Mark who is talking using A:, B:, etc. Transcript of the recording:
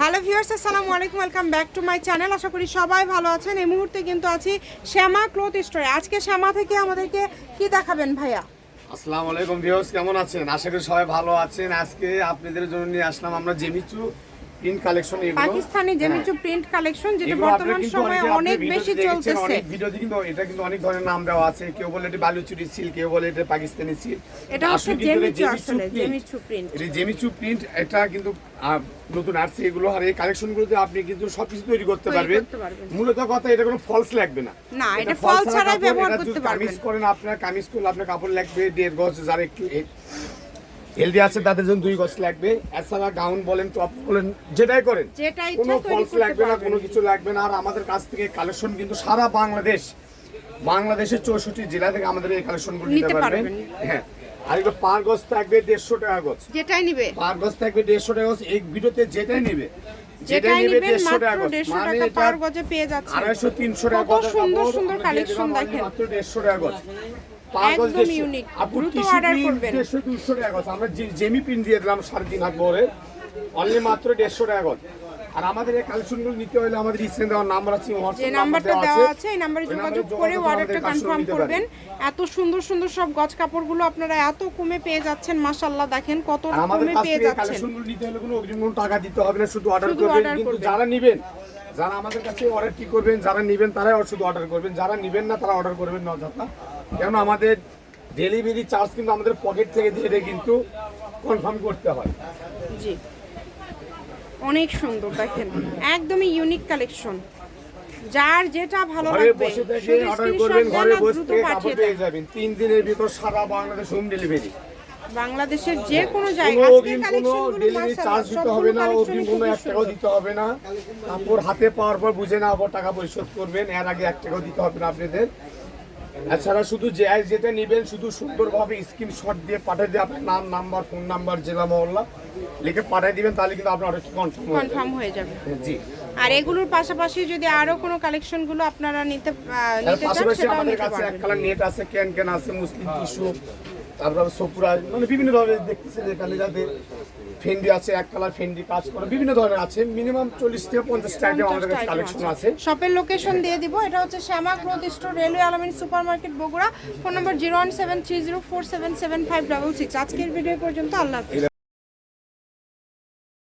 A: Hello viewers আসসালামু আলাইকুম welcome back to my channel আশা করি সবাই ভালো আছেন। এই মুহূর্তে কিন্তু আছি শ্যামা ক্লথ স্টোরে আজকে শ্যামা থেকে আমাদেরকে কি দেখাবেন ভাইয়া?
B: আসসালামু আলাইকুম ভিউয়ার্স কেমন আছেন? আশা করি সবাই ভালো আছেন। আজকে আপনাদের জন্য নিয়ে আসলাম আমরা জেমিচু প্রিন্ট কালেকশন এগুলো।
A: পাকিস্তানি জেমিচু প্রিন্ট কালেকশন যেটা বর্তমান সময়ে
B: অনেক
A: বেশি চলতেছে।
B: অনেক ভিডিওতে কিন্তু এটা কিন্তু অনেক ধরনের নাম দেওয়া আছে। কেউ বলে এটা বালুচুরি সিল কেউ বলে এটা পাকিস্তানি সিল
A: এটা হচ্ছে জেমিচু আসলে জেমিচু প্রিন্ট
B: এটা জেমিচু প্রিন্ট এটা কিন্তু নতুন আসছে এগুলো। আর এই কালেকশনগুলোতে আপনি কিন্তু সবকিছু তৈরি করতে
A: তৈরি
B: পারবেন।
A: করতে পারবেন।
B: মূলত কথা এটা কোনো ফলস লাগবে না।
A: না, এটা ছাড়াই ব্যবহার করতে পারবেন।
B: কামিজ করেন আপনার কামিজ করলে আপনার কাপড় লাগবে দেড় গজ যারা একটু হেলদি আছে তাদের জন্য দুই গজ লাগবে। এছাড়া গাউন বলেন টপ বলেন যেটাই করেন কোনো ফলস লাগবে না কোনো কিছু লাগবে না। আর আমাদের কাছ থেকে কালেকশন কিন্তু সারা বাংলাদেশ বাংলাদেশের চৌষট্টি জেলা থেকে আমাদের এই কালেকশনগুলো নিতে পারবেন। হ্যাঁ আর এগুলো পার গজ থাকবে দেড়শো টাকা গজ।
A: যেটাই নিবে।
B: পার গজ থাকবে দেড়শো টাকা গজ। এই ভিডিওতে যেটাই নেবে
A: যেটাই
B: নেবে দেড়শো টাকা গজ। মানে
A: টাকা
B: এটা
A: পার গজে পেয়ে যাচ্ছে
B: আড়াইশো তিনশো টাকা
A: কত সুন্দর সুন্দর
B: দিলাম
A: দেখেন।
B: মাত্র দেড়শো টাকা গজ গজ।
A: একদম
B: দেড়শো।
A: দ্রুত
B: tissue
A: করবেন।
B: দেড়শো দুশো টাকা আমরা জেমি প্রিন্ট দিয়ে দিলাম সাড়ে তিন হাত বহরে অনলি মাত্র দেড়শো টাকা আর আমাদের এই কালেকশনগুলো নিতে হলে আমাদের স্ক্রিনে দেওয়ার নাম্বার আছে
A: যে নাম্বারটা দেওয়া আছে। এই নাম্বারে যোগাযোগ করে অর্ডারটা কনফার্ম করবেন। এত সুন্দর সুন্দর সব গজ কাপড়গুলো আপনারা এত কমে পেয়ে যাচ্ছেন মাশাআল্লাহ দেখেন কত
B: আমাদের
A: কমে পেয়ে যাচ্ছেন।
B: কালেকশনগুলো নিতে হলে কোনো অগ্রিম কোনো টাকা দিতে হবে না শুধু অর্ডার
A: শুধু
B: করবেন। কিন্তু যারা নেবেন যারা আমাদের কাছে অর্ডার কি করবেন যারা নেবেন তারাই শুধু অর্ডার করবেন। যারা নেবেন না তারা অর্ডার করবেন না কেন আমাদের ডেলিভারি চার্জ কিন্তু আমাদের পকেট থেকে দিয়ে কিন্তু কনফার্ম করতে হয়।
A: জি। অনেক সুন্দর দেখেন। একদমই ইউনিক কালেকশন যার যেটা ভালো লাগবে
B: অর্ডার করবেন ঘরে বসে থেকে
A: পাঠিয়ে
B: পেয়ে যাবেন। তিন দিনের ভিতর সারা বাংলাদেশ হোম ডেলিভারি
A: বাংলাদেশের যে কোনো কালেকশনগুলো
B: ডেলিভারি চার্জ দিতে হবে না অগ্রিম কোনো এক টাকাও দিতে হবে না। কাপড় হাতে পাওয়ার পর বুঝে না টাকা পরিশোধ করবেন এর আগে এক টাকাও দিতে হবে না আপনাদের। এছাড়া শুধু যে যেটা নেবেন শুধু সুন্দরভাবে স্ক্রিনশট দিয়ে পাঠিয়ে দিয়ে আপনার নাম নাম্বার ফোন নাম্বার জেলা মহল্লা লিখে পাঠিয়ে দিবেন তাহলে কিন্তু আপনার অর্ডারটি কনফার্ম
A: কনফার্ম হয়ে যাবে।
B: জি।
A: আর এগুলোর পাশাপাশি যদি আরও কোনো কালেকশনগুলো আপনারা নিতে নিতে চান সেটাও
B: আমাদের কাছে এক কালার নেট আছে ক্যান ক্যান আছে মুসলিম টিস্যু তারপর সপুরা মানে বিভিন্ন ধরনের দেখতেছেন এখানে যাদের। ফেন্ডি আছে এক কালার ফেন্ডি কাজ করে বিভিন্ন ধরনের আছে মিনিমাম চল্লিশ থেকে পঞ্চাশটা আইটেম আমাদের কাছে কালেকশন আছে।
A: শপের লোকেশন দিয়ে দিব এটা হচ্ছে Shyama growth store railway Alamin super market Bogura. Phone number zero one seven three zero four seven seven five double six. আজকের ভিডিও পর্যন্ত আল্লাহ হাফিজ।